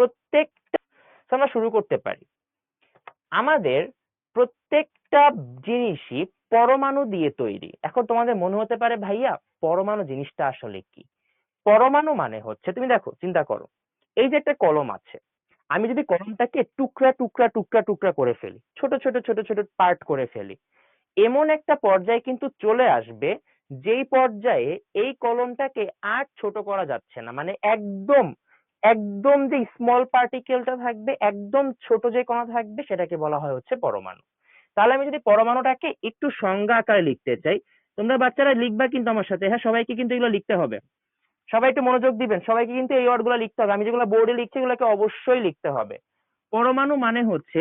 প্রত্যেকটা আমরা শুরু করতে পারি। আমাদের প্রত্যেকটা জিনিসই পরমাণু দিয়ে তৈরি। এখন তোমাদের মনে হতে পারে, ভাইয়া, পরমাণু জিনিসটা আসলে কি? পরমাণু মানে হচ্ছে, তুমি দেখো, চিন্তা করো, এই যে একটা কলম আছে, আমি যদি কলমটাকে টুকরা টুকরা টুকরা টুকরা করে ফেলি, ছোট ছোট ছোট ছোট পার্ট করে ফেলি, এমন একটা পর্যায়ে কিন্তু চলে আসবে, যেই পর্যায়ে এই কলমটাকে আর ছোট করা যাচ্ছে না মানে একদম একদম যে স্মল পার্টিকেলটা থাকবে, একদম ছোট যে কণা থাকবে, সেটাকে বলা হয় হচ্ছে পরমাণু। তাহলে আমি যদি পরমাণুটাকে একটু সংজ্ঞা আকারে লিখতে চাই, তোমরা বাচ্চারা লিখবা কিন্তু আমার সাথে হ্যাঁ সবাইকে কিন্তু এগুলো লিখতে হবে। সবাই একটু মনোযোগ দিবেন, সবাইকে কিন্তু এই ওয়ার্ডগুলো লিখতে হবে। আমি যেগুলো বোর্ডে লিখছি, এগুলোকে অবশ্যই লিখতে হবে। পরমাণু মানে হচ্ছে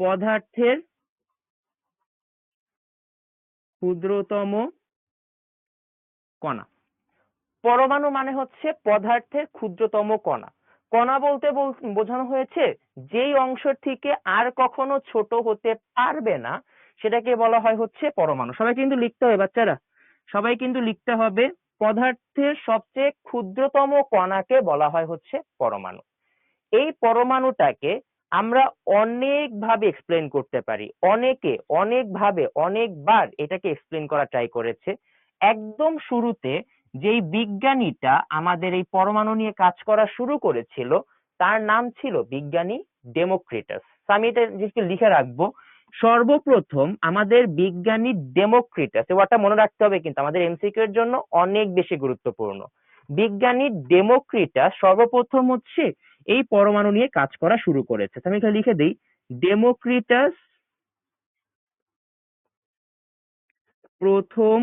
পদার্থের ক্ষুদ্রতম কণা। পরমাণু মানে হচ্ছে পদার্থের ক্ষুদ্রতম কণা। কণা বলতে বোঝানো হয়েছে যেই অংশ থেকে আর কখনো ছোট হতে পারবে না, সেটাকে বলা হয় হচ্ছে পরমাণু। সবাই কিন্তু লিখতে হবে, বাচ্চারা। সবাই কিন্তু লিখতে হবে, পদার্থের সবচেয়ে ক্ষুদ্রতম কণাকে বলা হয় হচ্ছে পরমাণু। এই পরমাণুটাকে আমরা অনেক ভাবে এক্সপ্লেন করতে পারি। অনেকে অনেক ভাবে অনেকবার এটাকে এক্সপ্লেন করা ট্রাই করেছে। একদম শুরুতে যেই বিজ্ঞানীটা আমাদের এই পরমাণু নিয়ে কাজ করা শুরু করেছিল, তার নাম ছিল বিজ্ঞানী ডেমোক্রিটাস। আমি এটা জিনিসকে লিখে রাখব। সর্বপ্রথম আমাদের বিজ্ঞানী ডেমোক্রিটাস ওয়ার্ডটা মনে রাখতে হবে কিন্তু আমাদের এমসিকিউ এর জন্য অনেক বেশি গুরুত্বপূর্ণ। বিজ্ঞানী ডেমোক্রিটাস সর্বপ্রথম হচ্ছে এই পরমাণু নিয়ে কাজ করা শুরু করেছে। আমি এখানে লিখে দিই। ডেমোক্রিটাস প্রথম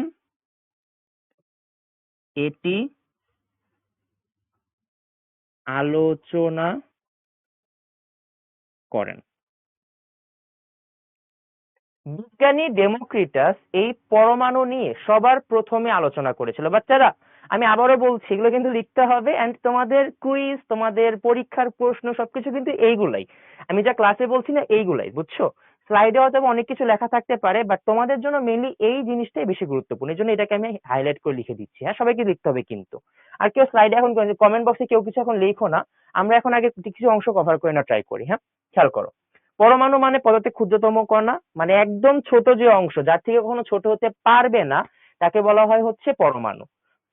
এটি আলোচনা করেন। বিজ্ঞানী ডেমোক্রিটাস এই পরমাণু নিয়ে সবার প্রথমে আলোচনা করেছিল। বাচ্চারা, আমি আবারও বলছি, এগুলো কিন্তু লিখতে হবে এন্ড তোমাদের কুইজ তোমাদের পরীক্ষার প্রশ্ন, সবকিছু কিন্তু এইগুলাই। আমি যা ক্লাসে বলছি না, এইগুলাই, বুঝছ? স্লাইডে হয়তো অনেক কিছু লেখা থাকতে পারে বাট তোমাদের জন্য মেইনলি এই জিনিসটাই বেশি গুরুত্বপূর্ণ। এই জন্য এটাকে আমি হাইলাইট করে লিখে দিচ্ছি। হ্যাঁ সবাইকে লিখতে হবে কিন্তু। আর কেউ স্লাইডে এখন কমেন্ট বক্সে কেউ কিছু এখন লিখো না। আমরা এখন আগে কিছু অংশ কভার করে না ট্রাই করি হ্যাঁ? খেয়াল করো। পরমাণু মানে পদার্থের ক্ষুদ্রতম কণা মানে একদম ছোট যে অংশ, যার থেকে কখনো ছোট হতে পারবে না, তাকে বলা হয় হচ্ছে পরমাণু।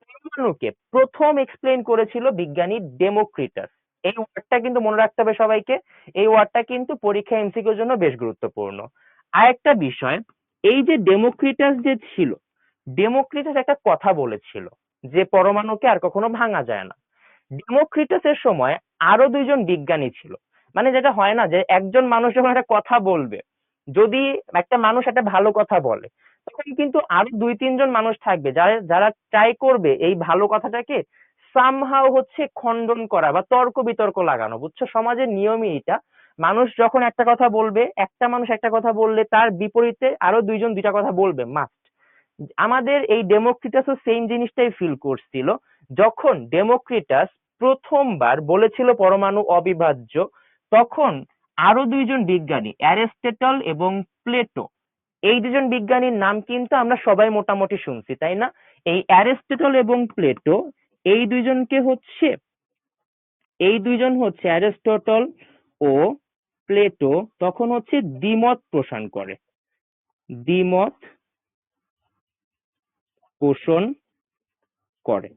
পরমাণুকে প্রথম এক্সপ্লেন করেছিল বিজ্ঞানী ডেমোক্রিটাস। এই ওয়ার্ডটা কিন্তু মনে রাখতে হবে সবাইকে, এই ওয়ার্ডটা কিন্তু পরীক্ষা এমসিকিউর জন্য বেশ গুরুত্বপূর্ণ। আরেকটা বিষয়, এই যে ডেমোক্রিটাস যে ছিল ডেমোক্রিটাস একটা কথা বলেছিল যে পরমাণুকে আর কখনো ভাঙা যায় না। ডেমোক্রিটাসের সময় আরও দুইজন বিজ্ঞানী ছিল। মানে যেটা হয় না যে একজন মানুষ যখন একটা কথা বলবে, যদি একটা মানুষ একটা ভালো কথা বলে, তখন কিন্তু আরও দুই তিনজন মানুষ থাকবে যারা যারা ট্রাই করবে এই ভালো কথাটাকে সামহাও হচ্ছে খণ্ডন করা বা তর্ক বিতর্ক লাগানো, বুঝছ? সমাজের নিয়মই এটা মানুষ যখন একটা কথা বলবে, একটা মানুষ একটা কথা বললে তার বিপরীতে আরও দুইজন দুইটা কথা বলবে মাস্ট আমাদের এই ডেমোক্রিটাসও সেম জিনিসটাই ফিল করছিল। যখন ডেমোক্রিটাস প্রথমবার বলেছিল পরমাণু অবিভাজ্য, তখন আরও দুইজন বিজ্ঞানী, অ্যারিস্টটল এবং প্লেটো, এই দুজন বিজ্ঞানীর নাম কিন্তু আমরা সবাই মোটামুটি শুনছি, তাই না? এই অ্যারিস্টটল এবং প্লেটো এই দুইজনকে হচ্ছে? এই দুইজন হচ্ছে অ্যারিস্টটল ও প্লেটো। তখন হচ্ছে দ্বিমত পোষণ করে। দ্বিমত পোষণ করে।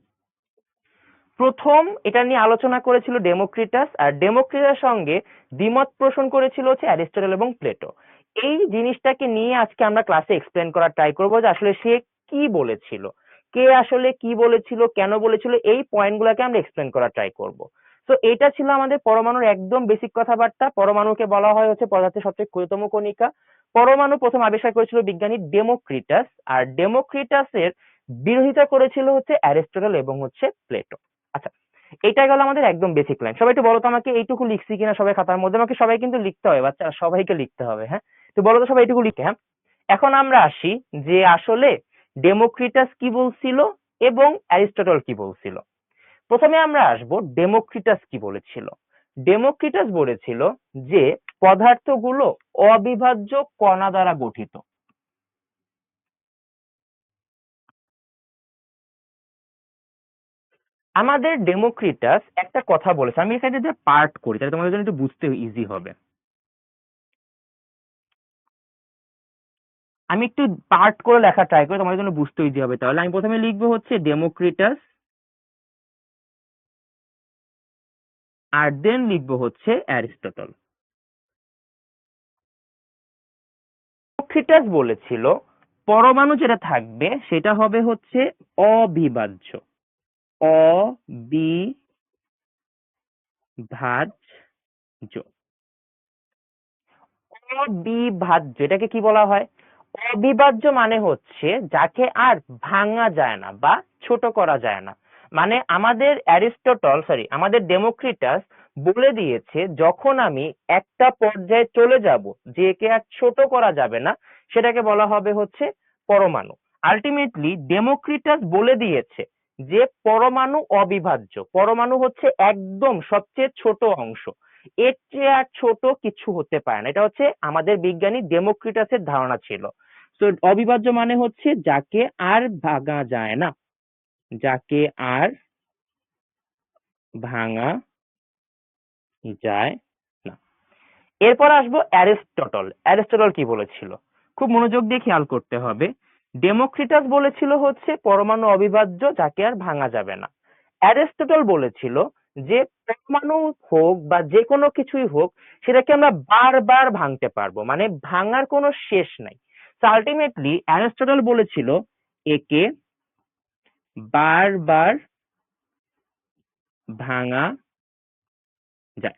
প্রথম এটা নিয়ে আলোচনা করেছিল ডেমোক্রিটাস, আর ডেমোক্রিটাস সঙ্গে দ্বিমত পোষণ করেছিল হচ্ছে অ্যারিস্টটল এবং প্লেটো। এই জিনিসটাকে নিয়ে আজকে আমরা ক্লাসে এক্সপ্লেন করার ট্রাই করব যে আসলে সে কি বলেছিল। কে আসলে কি বলেছিল, কেন বলেছিল, এই পয়েন্টগুলোকে আমরা এক্সপ্লেন করার ট্রাই করব। তো এটা ছিল আমাদের পরমাণুর একদম বেসিক কথাবার্তা। পরমাণুকে বলা হয় হচ্ছে পদার্থের সবচেয়ে ক্ষুদ্রতম কণিকা। পরমাণু প্রথম আবিষ্কার করেছিল বিজ্ঞানী ডেমোক্রিটাস, আর ডেমোক্রিটাসের বিরোধিতা করেছিল হচ্ছে অ্যারিস্টটল এবং হচ্ছে প্লেটো। আচ্ছা এটা গেল আমাদের একদম বেসিক লাইন সবাই একটু বলো তো আমাকে এইটুকু লিখছি কিনা সবাই খাতার মধ্যে? আমাকে সবাই কিন্তু লিখতে হবে বাচ্চারা সবাইকে লিখতে হবে হ্যাঁ? তো বলো তো সবাই এইটুকু লিখে হ্যাঁ? এখন আমরা আসি যে আসলে ডেমোক্রিটাস কি বলছিল এবং অ্যারিস্টটল কি বলছিল? প্রথমে আমরা আসব ডেমোক্রিটাস কি বলেছিল। ডেমোক্রিটাস বলেছিল যে পদার্থগুলো অবিভাজ্য কণা দ্বারা গঠিত। আমাদের ডেমোক্রিটাস একটা কথা বলেছে। আমি এখানে যদি পার্ট করি, তাহলে তোমাদের জন্য একটু বুঝতে ইজি হবে। আমি একটু পার্ট করে লেখা ট্রাই করি, তোমাদের জন্য বুঝতে ইজি হবে। তাহলে আমি প্রথমে লিখব হচ্ছে ডেমোক্রিটাস আর দেন লিখব হচ্ছে অ্যারিস্টটল ডেমোক্রিটাস বলেছিল, পরমাণু যেটা থাকবে সেটা হবে হচ্ছে অবিভাজ্য। অবিভাজ্য। অবিভাজ্য, এটাকে কি বলা হয়? অবিভাজ্য মানে হচ্ছে যাকে আর ভাঙা যায় না বা ছোট করা যায় না। মানে আমাদের অ্যারিস্টটল সরি আমাদের ডেমোক্রিটাস বলে দিয়েছে, যখন আমি একটা পর্যায়ে চলে যাব যে একে আর ছোট করা যাবে না, সেটাকে বলা হবে হচ্ছে পরমাণু। আলটিমেটলি ডেমোক্রিটাস বলে দিয়েছে যে পরমাণু অবিভাজ্য। পরমাণু হচ্ছে একদম সবচেয়ে ছোট অংশ। এর চেয়ে আর ছোট কিছু হতে পারে না। এটা হচ্ছে আমাদের বিজ্ঞানী ডেমোক্রিটাসের ধারণা ছিল। তো অবিভাজ্য মানে হচ্ছে যাকে আর ভাঙা যায় না। যাকে আর ভাঙা যায় না। এরপর আসব অ্যারিস্টটল। অ্যারিস্টটল কি বলেছিল? খুব মনোযোগ দিয়ে খেয়াল করতে হবে। ডেমোক্রিটাস বলেছিল হচ্ছে পরমাণু অবিভাজ্য যাকে আর ভাঙা যাবে না। অ্যারিস্টটল বলেছিল যে পরমাণু হোক বা যে কোনো কিছুই হোক, সেটাকে আমরা বারবার ভাঙতে পারব। মানে ভাঙার কোনো শেষ নাই। আলটিমেটলি অ্যারিস্টটল বলেছিল, একে বারবার ভাঙা যায়।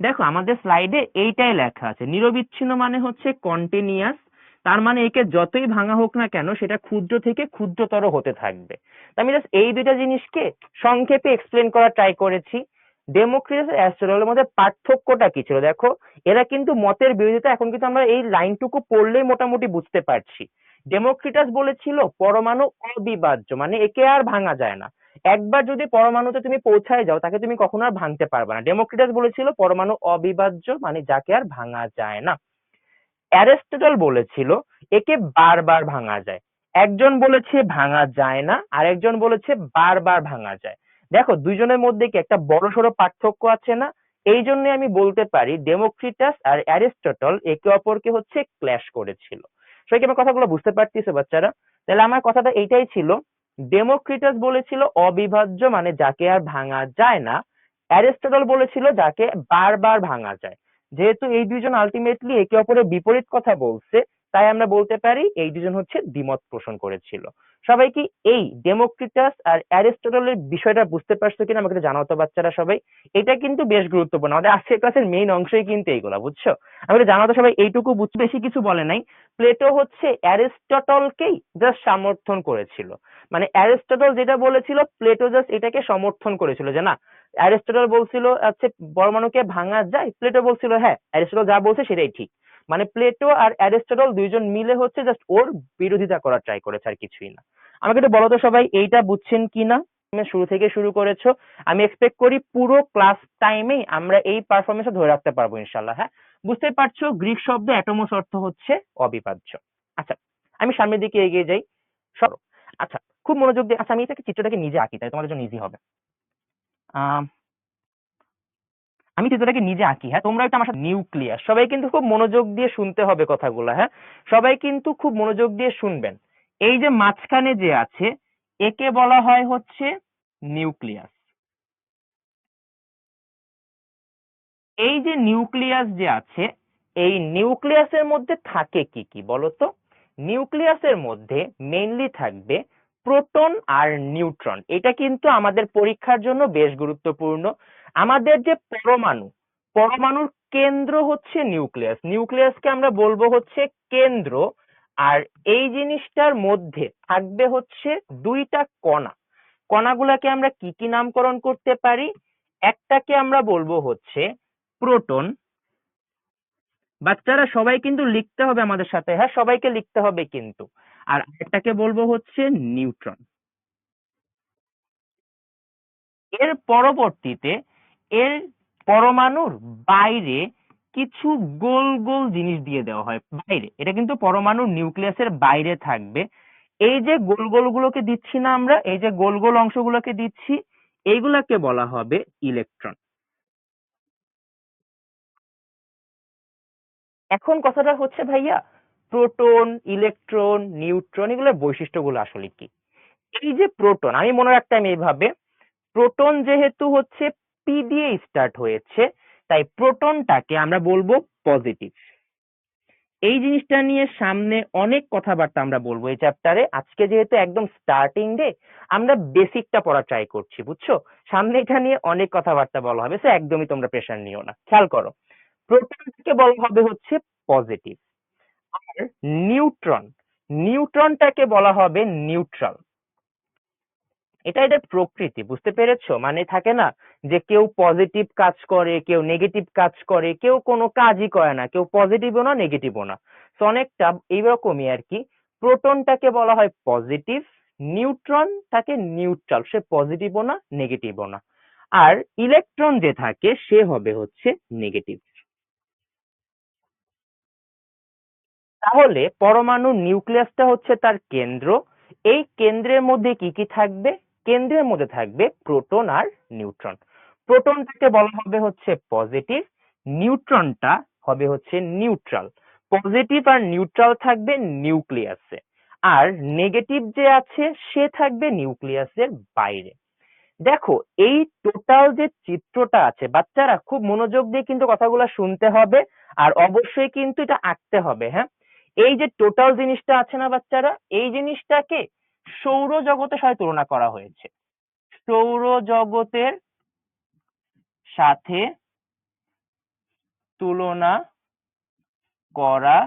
দেখো, আমাদের স্লাইডে এইটাই লেখা আছে। নিরবিচ্ছিন্ন মানে হচ্ছে কন্টিনিউয়াস তার মানে একে যতই ভাঙা হোক না কেন সেটা ক্ষুদ্র থেকে ক্ষুদ্রতর হতে থাকবে। আমি জাস্ট এই দুইটা জিনিসকে সংক্ষেপে এক্সপ্লেন করার ট্রাই করেছি। ডেমোক্রিটাস অ্যাস্ট্রোডলের মধ্যে পার্থক্যটা কি ছিল? দেখো, এরা কিন্তু মতের বিরোধিতা, এখন কিন্তু আমরা এই লাইনটুকু পড়লেই মোটামুটি বুঝতে পারছি। ডেমোক্রিটাস বলেছিল পরমাণু অবিভাজ্য মানে একে আর ভাঙা যায় না। একবার যদি পরমাণুতে তুমি পৌঁছায় যাও, তাকে তুমি কখনো আর ভাঙতে পারবে না। ডেমোক্রিটাস বলেছিল পরমাণু অবিভাজ্য মানে যাকে আর ভাঙা যায় না। অ্যারিস্টটল বলেছিল, একে বারবার ভাঙা যায়। একজন বলেছে ভাঙা যায় না আর একজন বলেছে বারবার ভাঙা যায়। দেখো, দুইজনের মধ্যে কি একটা বড় সড়ো পার্থক্য আছে না? এই জন্য আমি বলতে পারি, ডেমোক্রিটাস আর অ্যারিস্টটল একে অপরকে হচ্ছে ক্ল্যাশ করেছিল। সবাই কি আমার কথাগুলো বুঝতে পারতেছো বাচ্চারা? তাহলে আমার কথাটা এইটাই ছিল, ডেমোক্রিটাস বলেছিল অবিভাজ্য মানে যাকে আর ভাঙা যায় না, অ্যারিস্টটল বলেছিল যাকে বারবার ভাঙা যায়। যেহেতু এই দুইজন আলটিমেটলি একে অপরের বিপরীত কথা বলছে, তাই আমরা বলতে পারি এই দুজন হচ্ছে দ্বিমত পোষণ করেছিল। সবাই কি এই ডেমোক্রিটাস আর অ্যারিস্টটলের বিষয়টা বুঝতে পারছ কিনা আমাকে জানাও তো বাচ্চারা সবাই। এটা কিন্তু বেশ গুরুত্বপূর্ণ। আমাদের আজকের ক্লাসের মেইন অংশই কিন্তু এইগুলা, বুঝছ? আমাকে জানাও তো সবাই, এইটুকু বুঝতে বেশি কিছু বলে নাই। প্লেটো হচ্ছে অ্যারিস্টটলকেই জাস্ট সমর্থন করেছিল। মানে অ্যারিস্টটল যেটা বলেছিল প্লেটো জাস্ট এটাকে সমর্থন করেছিল, যে না, অ্যারিস্টটল বলছিল আচ্ছা পরমাণুকে ভাঙা যায়, প্লেটো বলছিল হ্যাঁ অ্যারিস্টটল যা বলছে সেটাই ঠিক। মানে প্লেটো আর অ্যারিস্টটল দুইজন মিলে হচ্ছে জাস্ট ওর বিরোধিতা করার ট্রাই করেছে আর কিছুই না। আমাকে একটু বলো তো সবাই, এইটা বুঝছেন কি না শুরু থেকে শুরু করেছ। আমি এক্সপেক্ট করি পুরো ক্লাস টাইমেই আমরা এই পারফরমেন্স ধরে রাখতে পারব ইনশাল্লাহ হ্যাঁ? বুঝতে পারছ, গ্রিক শব্দ অ্যাটোমোস অর্থ হচ্ছে অবিভাজ্য। আচ্ছা আমি সামনের দিকে এগিয়ে যাই। সব আচ্ছা খুব মনোযোগ দিয়ে আচ্ছা আমি এটাকে চিত্রটাকে নিজে আঁকি, তাই তোমাদের জন্য ইজি হবে। আমি চিত্রটাকে নিজে আঁকি হ্যাঁ? তোমরা একটু আমার সাথে নিউক্লিয়াস সবাই কিন্তু খুব মনোযোগ দিয়ে শুনতে হবে কথাগুলো হ্যাঁ? সবাই কিন্তু খুব মনোযোগ দিয়ে শুনবেন। এই যে মাঝখানে যে আছে, একে বলা হয় হচ্ছে নিউক্লিয়াস এই যে নিউক্লিয়াস যে আছে, এই নিউক্লিয়াসের মধ্যে থাকে কি কি বলতো? নিউক্লিয়াসের মধ্যে মেইনলি থাকবে প্রোটন আর নিউট্রন। এটা কিন্তু আমাদের পরীক্ষার জন্য বেশ গুরুত্বপূর্ণ। আমাদের যে পরমাণু, পরমাণুর কেন্দ্র হচ্ছে নিউক্লিয়াস। নিউক্লিয়াসকে আমরা বলব হচ্ছে কেন্দ্র। আর এই জিনিসটার মধ্যে থাকবে হচ্ছে দুইটা কণা। কণাগুলাকে আমরা কি কি নামকরণ করতে পারি? একটাকে আমরা বলব হচ্ছে প্রোটন। বাচ্চারা, সবাই কিন্তু লিখতে হবে আমাদের সাথে হ্যাঁ? সবাইকে লিখতে হবে কিন্তু। আর একটাকে বলব হচ্ছে নিউট্রন এর পরবর্তীতে এর পরমাণুর বাইরে কিছু গোল গোল জিনিস দিয়ে দেওয়া হয়, বাইরে। এটা কিন্তু পরমাণুর নিউক্লিয়াসের বাইরে থাকবে। এই যে গোল গোলগুলোকে দিচ্ছি না আমরা, এই যে গোল গোল অংশগুলোকে দিচ্ছি, এইগুলাকে বলা হবে ইলেকট্রন এখন কথাটা হচ্ছে ভাইয়া প্রোটন, ইলেকট্রন, নিউট্রন এগুলোর বৈশিষ্ট্যগুলো আসলে কি? এই যে প্রোটন, আমি মনে রাখতাম এইভাবে, প্রোটন যেহেতু হচ্ছে পি দিয়ে স্টার্ট হয়েছে, তাই প্রোটনটাকে আমরা বলব পজিটিভ এই জিনিসটা নিয়ে সামনে অনেক কথাবার্তা আমরা বলব এই চ্যাপ্টারে আজকে যেহেতু একদম স্টার্টিং ডে আমরা বেসিকটা পড়া ট্রাই করছি, বুঝছ? সামনে এটা নিয়ে অনেক কথাবার্তা বলা হবে সে একদমই তোমরা প্রেশার নিও না। খেয়াল করো প্রোটনকে বলা হবে হচ্ছে পজিটিভ আর নিউট্রন। নিউট্রনটাকে বলা হবে নিউট্রাল। এটা এদের প্রকৃতি, বুঝতে পেরেছ? মানে থাকে না যে কেউ পজিটিভ কাজ করে, কেউ নেগেটিভ কাজ করে, কেউ কোনো কাজই করে না, কেউ পজিটিভও না নেগেটিভও না। তো অনেকটা এইরকমই আর কি। প্রোটনটাকে বলা হয় পজিটিভ নিউট্রন তাকে নিউট্রাল। সে পজিটিভও না নেগেটিভও না। আর ইলেকট্রন যে থাকে, সে হবে হচ্ছে নেগেটিভ তাহলে পরমাণু নিউক্লিয়াসটা হচ্ছে তার কেন্দ্র। এই কেন্দ্রের মধ্যে কি কি থাকবে? কেন্দ্রের মধ্যে থাকবে প্রোটন আর নিউট্রন। প্রোটনটাকে বলা হবে হচ্ছে পজিটিভ, নিউট্রনটা হবে হচ্ছে নিউট্রাল। পজিটিভ আর নিউট্রাল থাকবে নিউক্লিয়াসে। আর নেগেটিভ যে আছে, সে থাকবে নিউক্লিয়াসের বাইরে। দেখো, এই টোটাল যে চিত্রটা আছে, বাচ্চারা খুব মনোযোগ দিয়ে কিন্তু কথাগুলো শুনতে হবে, আর অবশ্যই কিন্তু এটা আঁকতে হবে হ্যাঁ? এই যে টোটাল জিনিসটা আছে না বাচ্চারা, এই জিনিসটাকে সৌরজগতের সাথে তুলনা করা হয়েছে। সৌরজগতের সাথে তুলনা করা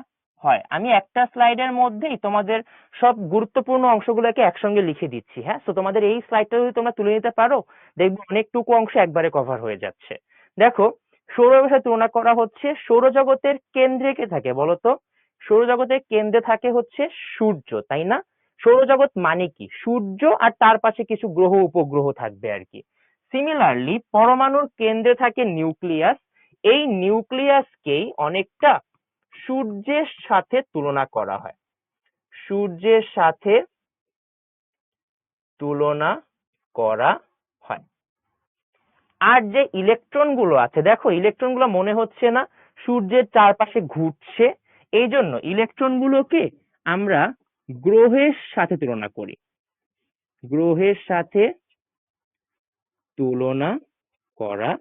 হয়। আমি একটা স্লাইডের মধ্যেই তোমাদের সব গুরুত্বপূর্ণ অংশগুলোকে একসঙ্গে লিখে দিচ্ছি হ্যাঁ? তো তোমাদের এই স্লাইডটা যদি তোমরা তুলে নিতে পারো, দেখবে অনেকটুকু অংশ একবারে কভার হয়ে যাচ্ছে। দেখো, সৌরজগতের তুলনা করা হচ্ছে, সৌরজগতের কেন্দ্রে কে থাকে, বলতো? সৌরজগতের কেন্দ্রে থাকে হচ্ছে সূর্য, তাই না? সৌরজগৎ মানে কি? সূর্য আর তার পাশে কিছু গ্রহ, উপগ্রহ থাকবে আর কি। সিমিলারলি পরমাণুর কেন্দ্রে থাকে নিউক্লিয়াস। এই নিউক্লিয়াসকেই অনেকটা সূর্যের সাথে তুলনা করা হয়। সূর্যের সাথে তুলনা করা হয়। আর যে ইলেকট্রনগুলো আছে, দেখো ইলেকট্রনগুলো মনে হচ্ছে না, সূর্যের চারপাশে ঘুরছে। এই জন্য ইলেকট্রন গুলোকে আমরা গ্রহের সাথে তুলনা করি। গ্রহের সাথে তুলনা করা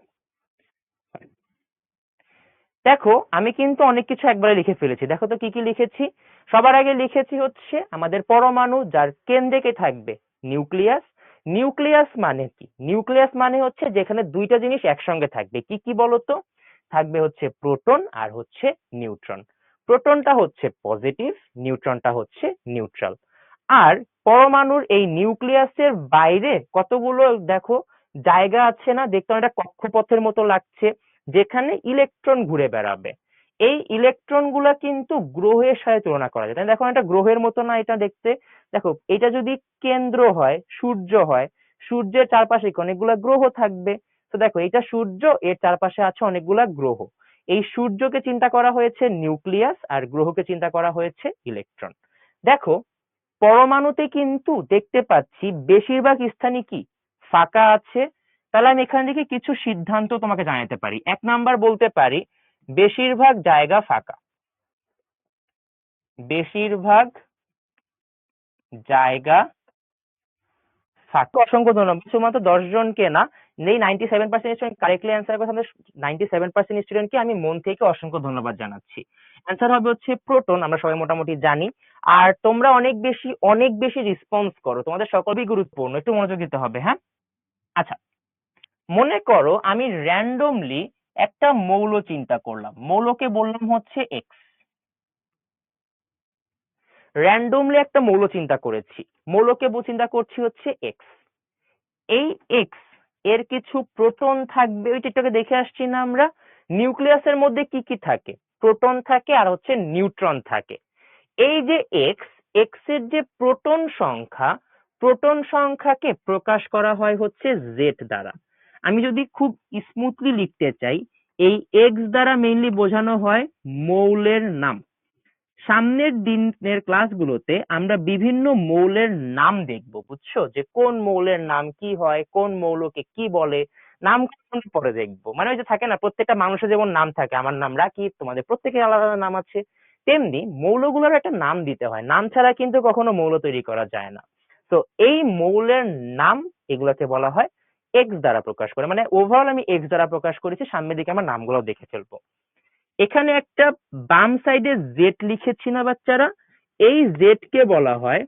দেখো, আমি কিন্তু অনেক কিছু একবারে লিখে ফেলেছি। দেখো তো কি কি লিখেছি? সবার আগে লিখেছি হচ্ছে আমাদের পরমাণু যার কেন্দ্রে থাকবে? নিউক্লিয়াস। নিউক্লিয়াস মানে কি? নিউক্লিয়াস মানে হচ্ছে যেখানে দুইটা জিনিস একসঙ্গে থাকবে। কি কি বলতো? থাকবে হচ্ছে প্রোটন আর হচ্ছে নিউট্রন। প্রোটনটা হচ্ছে পজিটিভ, নিউট্রনটা হচ্ছে নিউট্রাল। আর পরমাণুর এই নিউক্লিয়াসের বাইরে কতগুলো, দেখো, জায়গা আছে না? দেখতে অনেকটা কক্ষপথের মতো লাগছে, যেখানে ইলেকট্রন ঘুরে বেড়াবে। এই ইলেকট্রনগুলা কিন্তু গ্রহের সাথে তুলনা করা যায়। দেখো একটা গ্রহের মতো না এটা দেখতে। দেখো, এটা যদি কেন্দ্র হয়, সূর্য হয়, সূর্যের চারপাশে অনেকগুলা গ্রহ থাকবে। তো দেখো, এটা সূর্য, এর চারপাশে আছে অনেকগুলা গ্রহ। এই সূর্যকে চিন্তা করা হয়েছে নিউক্লিয়াস আর গ্রহকে চিন্তা করা হয়েছে ইলেকট্রন। দেখো, পরমাণুতে কিন্তু দেখতে পাচ্ছি বেশিরভাগ স্থানে কি? ফাঁকা আছে। তাহলে আমি এখান থেকে কিছু সিদ্ধান্ত তোমাকে জানাতে পারি। এক নাম্বার বলতে পারি, বেশিরভাগ জায়গা ফাঁকা। বেশিরভাগ জায়গা ফাঁকা। অসংখ্য ধন্যবাদ। শুধুমাত্র দশ জনকে না এই ninety seven percent student correctly answer করে নাইনটি সেভেন পার্সেন্ট স্টুডেন্টকে আমি মন থেকে অসংখ্য ধন্যবাদ জানাচ্ছি। অ্যান্সার হবে হচ্ছে প্রোটন আমরা সবাই মোটামুটি জানি। আর তোমরা অনেক বেশি অনেক বেশি রেসপন্স করো, তোমাদের সকলই গুরুত্বপূর্ণ, একটু মনোযোগ দিতে হবে হ্যাঁ? আচ্ছা মনে করো আমি র্যান্ডমলি একটা মৌল চিন্তা করলাম, মৌলকে বললাম হচ্ছে এক্স র্যান্ডমলি একটা মৌল চিন্তা করেছি, মৌলকে চিন্তা করছি হচ্ছে এক্স এই এক্স এর কিছু প্রোটন থাকবে, ওই চিত্রকে দেখে আসছি না আমরা। নিউক্লিয়াসের মধ্যে কি কি থাকে? প্রোটন থাকে আর হচ্ছে নিউট্রন থাকে। এই যে এক্স এক্সের যে প্রোটন সংখ্যা, প্রোটন সংখ্যাকে প্রকাশ করা হয় হচ্ছে জেড দ্বারা। আমি যদি খুব স্মুথলি লিখতে চাই, এই এক্স দ্বারা মেইনলি বোঝানো হয় মৌলের নাম। সামনের দিনের ক্লাসগুলোতে আমরা বিভিন্ন মৌলের নাম দেখব, বুঝছ? যে কোন মৌলের নাম কি হয়, কোন মৌলকে কি বলে, নাম পরে দেখব? মানে ওই যে থাকে না, প্রত্যেকটা মানুষের যেমন নাম থাকে, আমার নাম রাকিব, তোমাদের প্রত্যেকের আলাদা আলাদা নাম আছে, তেমনি মৌলগুলোর একটা নাম দিতে হয়। নাম ছাড়া কিন্তু কখনো মৌল তৈরি করা যায় না। তো এই মৌলের নাম এগুলোকে বলা হয় এক্স দ্বারা প্রকাশ করে। মানে ওভারঅল আমি এক্স দ্বারা প্রকাশ করেছি, সামনের দিকে আমার নামগুলো দেখে ফেলব। এখানে একটা বাম সাইডে জেড লিখেছি না বাচ্চারা, এই জেড কে বলা হয়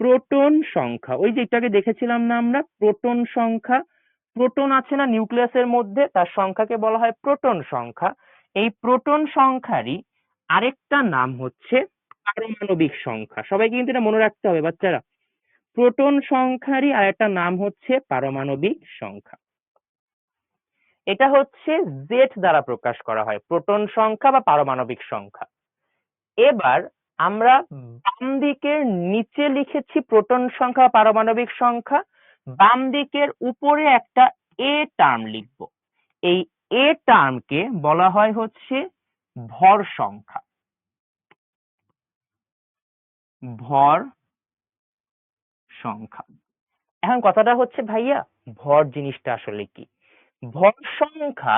প্রোটন সংখ্যা। ওই যে এটাকে দেখেছিলাম না আমরা? প্রোটন সংখ্যা। প্রোটন আছে না নিউক্লিয়াসের মধ্যে? তার সংখ্যাকে বলা হয় প্রোটন সংখ্যা। এই প্রোটন সংখ্যারই আরেকটা নাম হচ্ছে পারমাণবিক সংখ্যা। সবাই কিন্তু এটা মনে রাখতে হবে বাচ্চারা। প্রোটন সংখ্যারই আরেকটা নাম হচ্ছে পারমাণবিক সংখ্যা। এটা হচ্ছে জেড দ্বারা প্রকাশ করা হয়, প্রোটন সংখ্যা বা পারমাণবিক সংখ্যা। এবার আমরা বাম দিকের নিচে লিখেছি প্রোটন সংখ্যা পারমাণবিক সংখ্যা, বাম দিকের উপরে একটা এ টার্ম লিখব। এই এ টার্মকে বলা হয় হচ্ছে ভর সংখ্যা। ভর সংখ্যা। এখন কথাটা হচ্ছে, ভাইয়া, ভর জিনিসটা আসলে কি? ভর সংখ্যা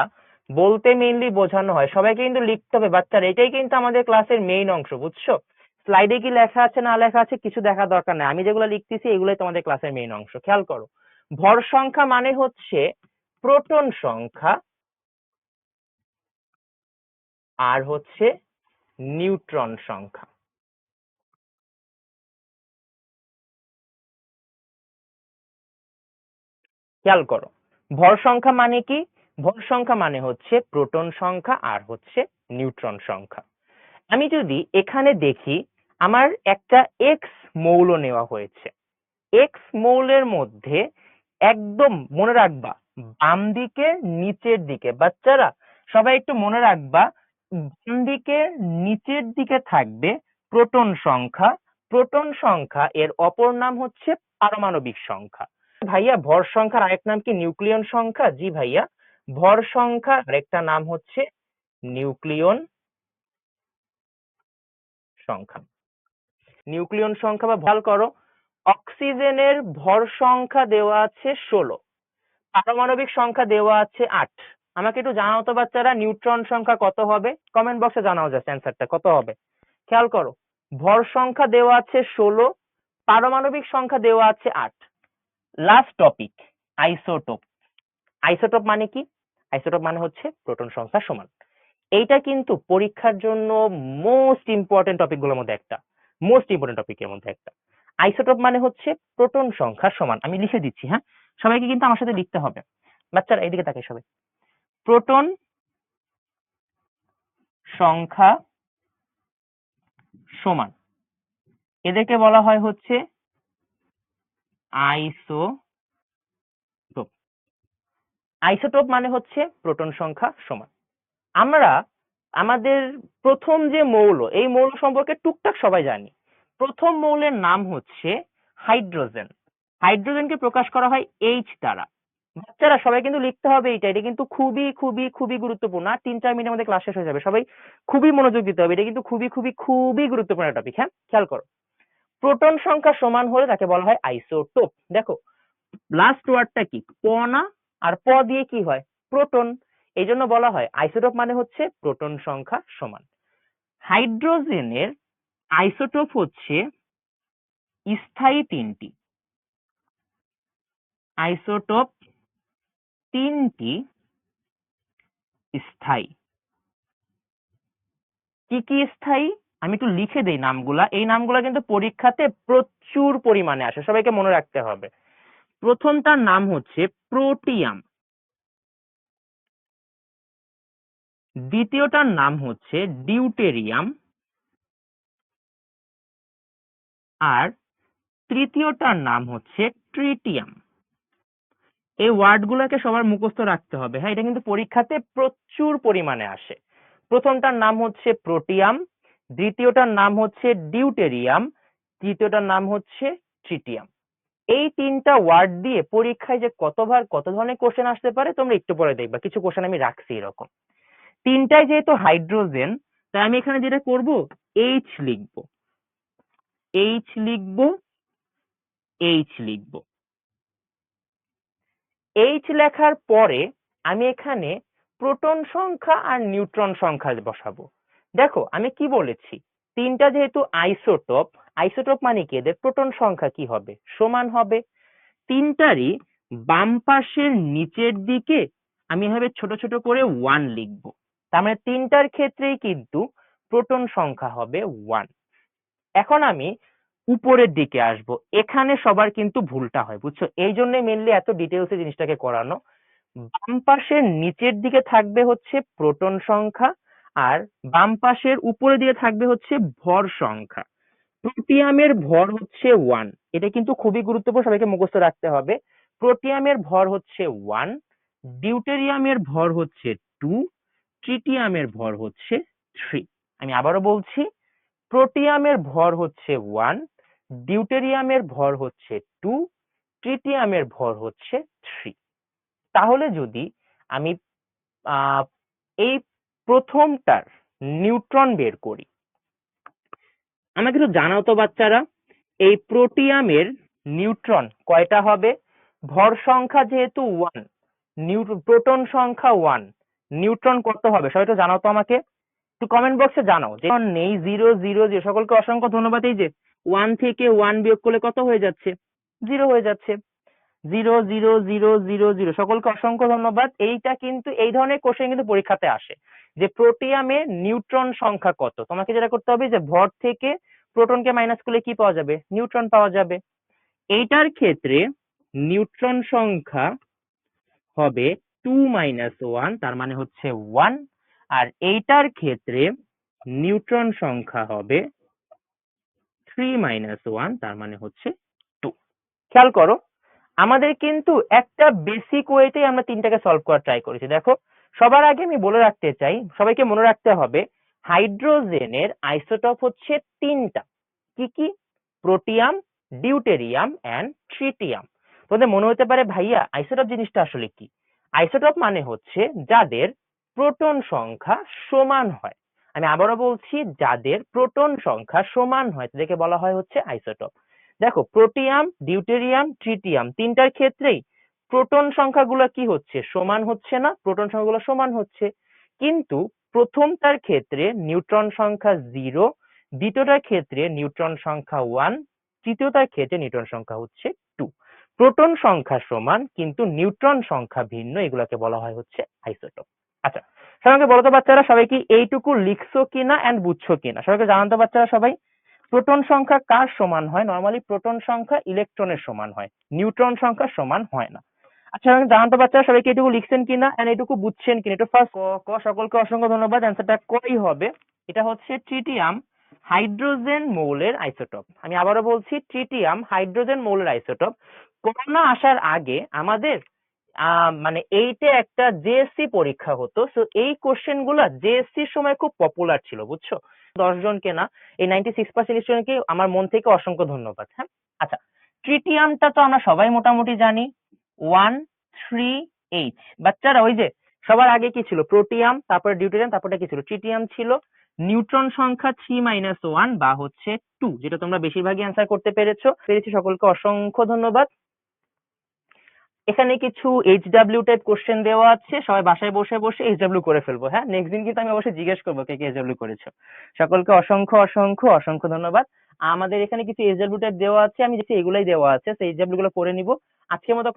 বলতে মেইনলি বোঝানো হয়। সবাইকে কিন্তু লিখতে হবে। বাচ্চারা, এটাই কিন্তু আমাদের ক্লাসের মেইন অংশ, বুঝছ? স্লাইডে কি লেখা আছে, না লেখা আছে, কিছু দেখা দরকার নাই। আমি যেগুলো লিখতেছি, এগুলোই তোমাদের ক্লাসের মেইন অংশ। খেয়াল করো। ভর সংখ্যা মানে হচ্ছে প্রোটন সংখ্যা আর হচ্ছে নিউট্রন সংখ্যা। খেয়াল করো। ভর সংখ্যা মানে কি? ভর সংখ্যা মানে হচ্ছে প্রোটন সংখ্যা আর হচ্ছে নিউট্রন সংখ্যা। আমি যদি এখানে দেখি, আমার একটা এক্স মৌল নেওয়া হয়েছে। এক্স মৌলের মধ্যে একদম মনে রাখবা, বাম দিকে, নিচের দিকে। বাচ্চারা, সবাই একটু মনে রাখবা, বাম দিকে, নিচের দিকে থাকবে প্রোটন সংখ্যা। প্রোটন সংখ্যা, এর অপর নাম হচ্ছে পারমাণবিক সংখ্যা। ভাইয়া, ভর সংখ্যার আরেক নাম কি? নিউক্লিয়ন সংখ্যা? জি ভাইয়া, ভর সংখ্যার আরেকটা নাম হচ্ছে নিউক্লিয়ন সংখ্যা। নিউক্লিয়ন সংখ্যা বা ভর করো। অক্সিজেনের ভর সংখ্যা দেওয়া আছে ষোলো। পারমাণবিক সংখ্যা দেওয়া আছে আট। আমাকে একটু জানাও তো বাচ্চারা, নিউট্রন সংখ্যা কত হবে? কমেন্ট বক্সে জানাও যাচ্ছে অ্যান্সারটা, কত হবে? খেয়াল করো, ভর সংখ্যা দেওয়া আছে ষোলো, পারমাণবিক সংখ্যা দেওয়া আছে আট। লাস্ট টপিক আইসোটোপ আইসোটোপ মানে কি? আইসোটোপ মানে হচ্ছে প্রোটন সংখ্যা সমান। এইটা কিন্তু পরীক্ষার জন্য মোস্ট ইম্পর্টেন্ট টপিকগুলোর মধ্যে একটা। মোস্ট ইম্পর্টেন্ট টপিকের মধ্যে একটা। আইসোটোপ মানে হচ্ছে প্রোটন সংখ্যা সমান। আমি লিখে দিচ্ছি হ্যাঁ? সবাইকে কিন্তু আমার সাথে লিখতে হবে। বাচ্চারা, এইদিকে তাকে সবাই। প্রোটন সংখ্যা সমান। এদেরকে বলা হয় হচ্ছে আইসোটোপ আইসোটোপ মানে হচ্ছে প্রোটন সংখ্যা সমান। আমরা আমাদের প্রথম যে মৌল, এই মৌল সম্পর্কে টুকটাক সবাই জানি। প্রথম মৌলের নাম হচ্ছে হাইড্রোজেন। হাইড্রোজেনকে প্রকাশ করা হয় এইচ দ্বারা। বাচ্চারা সবাই কিন্তু লিখতে হবে এটা এটা কিন্তু খুবই খুবই খুবই গুরুত্বপূর্ণ। আর তিন, চার মিনিটের মধ্যে ক্লাস শেষ হয়ে যাবে। সবাই খুবই মনোযোগ দিতে হবে। এটা কিন্তু খুবই খুবই খুবই গুরুত্বপূর্ণ টপিক হ্যাঁ? খেয়াল করো। প্রোটন সংখ্যা সমান হলে তাকে বলা হয় আইসোটোপ। দেখো লাস্ট ওয়ার্ডটা কি? প না? আর প দিয়ে কি হয়? প্রোটন। এই জন্য বলা হয় আইসোটোপ মানে হচ্ছে প্রোটন সংখ্যা সমান। হাইড্রোজেনের আইসোটোপ হচ্ছে স্থায়ী তিনটি। আইসোটোপ তিনটি স্থায়ী। কি কি স্থায়ী? আমি একটু লিখে দেই নামগুলা। এই নামগুলা কিন্তু পরীক্ষাতে প্রচুর পরিমাণে আসে, সবাইকে মনে রাখতে হবে। প্রথমটার নাম হচ্ছে প্রোটিয়াম। দ্বিতীয়টার নাম হচ্ছে ডিউটেরিয়াম। আর তৃতীয়টার নাম হচ্ছে ট্রিটিয়াম। এই ওয়ার্ডগুলোকে সবার মুখস্থ রাখতে হবে। হ্যাঁ এটা কিন্তু পরীক্ষাতে প্রচুর পরিমাণে আসে। প্রথমটার নাম হচ্ছে প্রোটিয়াম দ্বিতীয়টার নাম হচ্ছে ডিউটেরিয়াম তৃতীয়টার নাম হচ্ছে ট্রিটিয়াম এই তিনটা ওয়ার্ড দিয়ে পরীক্ষায় যে কতবার কত ধরনের কোশ্চেন আসতে পারে, তোমরা একটু পরে দেখবা। কিছু কোশ্চেন আমি রাখছি এরকম। তিনটায় যেহেতু হাইড্রোজেন তাই আমি এখানে যেটা করব এইচ লিখব। এইচ লিখব এইচ লিখব। এইচ লেখার পরে আমি এখানে প্রোটন সংখ্যা আর নিউট্রন সংখ্যা বসাবো। দেখো, আমি কি বলেছি? তিনটা যেহেতু আইসোটোপ আইসোটোপ মানে কি? এদের প্রোটন সংখ্যা কি হবে? সমান হবে। তিনটারই বাম পাশের নিচের দিকে আমি এভাবে ছোট ছোট করে ওয়ান লিখব। তার মানে তিনটার ক্ষেত্রেই কিন্তু প্রোটন সংখ্যা হবে ওয়ান এখন আমি উপরের দিকে আসব। এখানে সবার কিন্তু ভুলটা হয়, বুঝছ? এই জন্য মেনলি এত ডিটেলসে জিনিসটাকে করানো। বাম পাশের নিচের দিকে থাকবে হচ্ছে প্রোটন সংখ্যা আর বাম পাশের উপরে দিয়ে থাকবে হচ্ছে ভর সংখ্যা। প্রোটিয়ামের ভর হচ্ছে ওয়ান এটা কিন্তু খুবই গুরুত্বপূর্ণ, সবাইকে মুখস্থ রাখতে হবে। প্রোটিয়ামের ভর হচ্ছে ওয়ান ডিউটেরিয়ামের ভর হচ্ছে টু ট্রিটিয়ামের ভর হচ্ছে থ্রি আমি আবারও বলছি, প্রোটিয়ামের ভর হচ্ছে ওয়ান ডিউটেরিয়ামের ভর হচ্ছে টু ট্রিটিয়ামের ভর হচ্ছে থ্রি তাহলে যদি আমি এই প্রথমটার নিউট্রন বের করি। আমাকে একটু জানাও তো বাচ্চারা, এই প্রোটিয়ামের নিউট্রন কয়টা হবে? ভর সংখ্যা যেহেতু ওয়ান প্রোটন সংখ্যা ওয়ান নিউট্রন কত হবে সবাই একটু জানাও তো আমাকে। একটু কমেন্ট বক্সে জানাও। যে নেই জিরো জিরো জিরো সকলকে অসংখ্য ধন্যবাদ। এই যে ওয়ান থেকে ওয়ান বিয়োগ করলে কত হয়ে যাচ্ছে? জিরো হয়ে যাচ্ছে। Zero zero zero zero zero সকলকে অসংখ্য ধন্যবাদ। এইটা কিন্তু, এই ধরনের কোশ্চেন কিন্তু পরীক্ষাতে আসে। যে প্রোটিয়ামে নিউট্রন সংখ্যা কত? তোমাকে যেটা করতে হবে যে ভর থেকে প্রোটনকে মাইনাস করলে কি পাওয়া যাবে? নিউট্রন পাওয়া যাবে। এইটার ক্ষেত্রে নিউট্রন সংখ্যা হবে টু মাইনাস ওয়ান তার মানে হচ্ছে ওয়ান আর এইটার ক্ষেত্রে নিউট্রন সংখ্যা হবে থ্রি মাইনাস ওয়ান তার মানে হচ্ছে টু খেয়াল করো, আমাদের কিন্তু একটা বেসিক ওয়েতে আমরা তিনটাকে সলভ করার ট্রাই করেছি। দেখো সবার আগে আমি বলে রাখতে চাই, সবাইকে মনে রাখতে হবে, হাইড্রোজেনের আইসোটপ হচ্ছে তিনটা। কি কি? Protium, deuterium and tritium. তোমাদের মনে হতে পারে, ভাইয়া, আইসোটপ জিনিসটা আসলে কি? আইসোটপ মানে হচ্ছে যাদের প্রোটন সংখ্যা সমান হয়। আমি আবারও বলছি, যাদের প্রোটন সংখ্যা সমান হয়, তাদেরকে বলা হয় হচ্ছে আইসোটপ। দেখো, প্রোটিয়াম, ডিউটেরিয়াম, ট্রিটিয়াম, তিনটার ক্ষেত্রেই প্রোটন সংখ্যাগুলো কি হচ্ছে? সমান হচ্ছে না, প্রোটন সংখ্যাগুলো সমান হচ্ছে। কিন্তু প্রথমটার ক্ষেত্রে নিউট্রন সংখ্যা জিরো, দ্বিতীয়টার ক্ষেত্রে নিউট্রন সংখ্যা ওয়ান, তৃতীয়টার ক্ষেত্রে নিউট্রন সংখ্যা হচ্ছে টু। প্রোটন সংখ্যা সমান, কিন্তু নিউট্রন সংখ্যা ভিন্ন, এগুলোকে বলা হয় হচ্ছে আইসোটোপ। আচ্ছা সবাইকে বলো তো বাচ্চারা, সবাই কি এইটুকু লিখছো কিনা এন্ড বুঝছ কিনা? সবাইকে জানান তো বাচ্চারা সবাই। প্রোটন সংখ্যা কার সমান হয়? নর্মালি প্রোটন সংখ্যা ইলেকট্রনের সমান হয়। নিউট্রন সংখ্যা সমান হয় না। আচ্ছা আমাকে জানান তো বাচ্চারা সবাই কি এটুকু লিখছেন কিনা এন্ড এটুকু বুঝছেন কিনা। একটু ফার্স্ট ক সকলকে অসংখ্য ধন্যবাদ। অ্যান্সারটা কই হবে? এটা হচ্ছে ট্রিটিয়াম হাইড্রোজেন মৌলের আইসোটপ আমি আবারও বলছি ট্রিটিয়াম হাইড্রোজেন মৌলের আইসোটপ করোনা আসার আগে আমাদের মানে এইটে একটা জেএসসি পরীক্ষা হতো। সো এই কোশ্চেনগুলা জেএসসি সময় খুব পপুলার ছিল, বুঝছ? দশ জনকে না, এই নাইনটি সিক্স পার্সেন্ট স্টুডেন্টকে আমার মন থেকে অসংখ্য ধন্যবাদ হ্যাঁ? আচ্ছা ট্রিটিয়ামটা তো আমরা সবাই মোটামুটি জানি। ওয়ান থ্রি এইচ বাচ্চারা, ওই যে সবার আগে কি ছিল? প্রোটিয়াম তারপরে ডিউটেরিয়াম তারপরে কি ছিল? ট্রিটিয়াম ছিল। নিউট্রন সংখ্যা থ্রি মাইনাস ওয়ান বা হচ্ছে টু যেটা তোমরা বেশিরভাগই অ্যান্সার করতে পেরেছ। পেরেছি সকলকে অসংখ্য ধন্যবাদ। এখানে কিছু এইচডাব্লিউ টাইপ কোশ্চেন দেওয়া আছে। সবাই বাসায় বসে বসে এইচডাব্লিউ করে ফেলব হ্যাঁ? নেক্সট দিন কিন্তু আমি অবশ্যই জিজ্ঞেস করব কে কে এইচডাব্লিউ করেছ। সকলকে অসংখ্য অসংখ্য অসংখ্য ধন্যবাদ। আমাদের এখানে কিছু এইচডাব্লিউ টাইপ দেওয়া আছে। আমি দেখছি এগুলাই দেওয়া আছে। সেই এইচ ডাব্লিউ গুলো করে নিব। আজকের মতো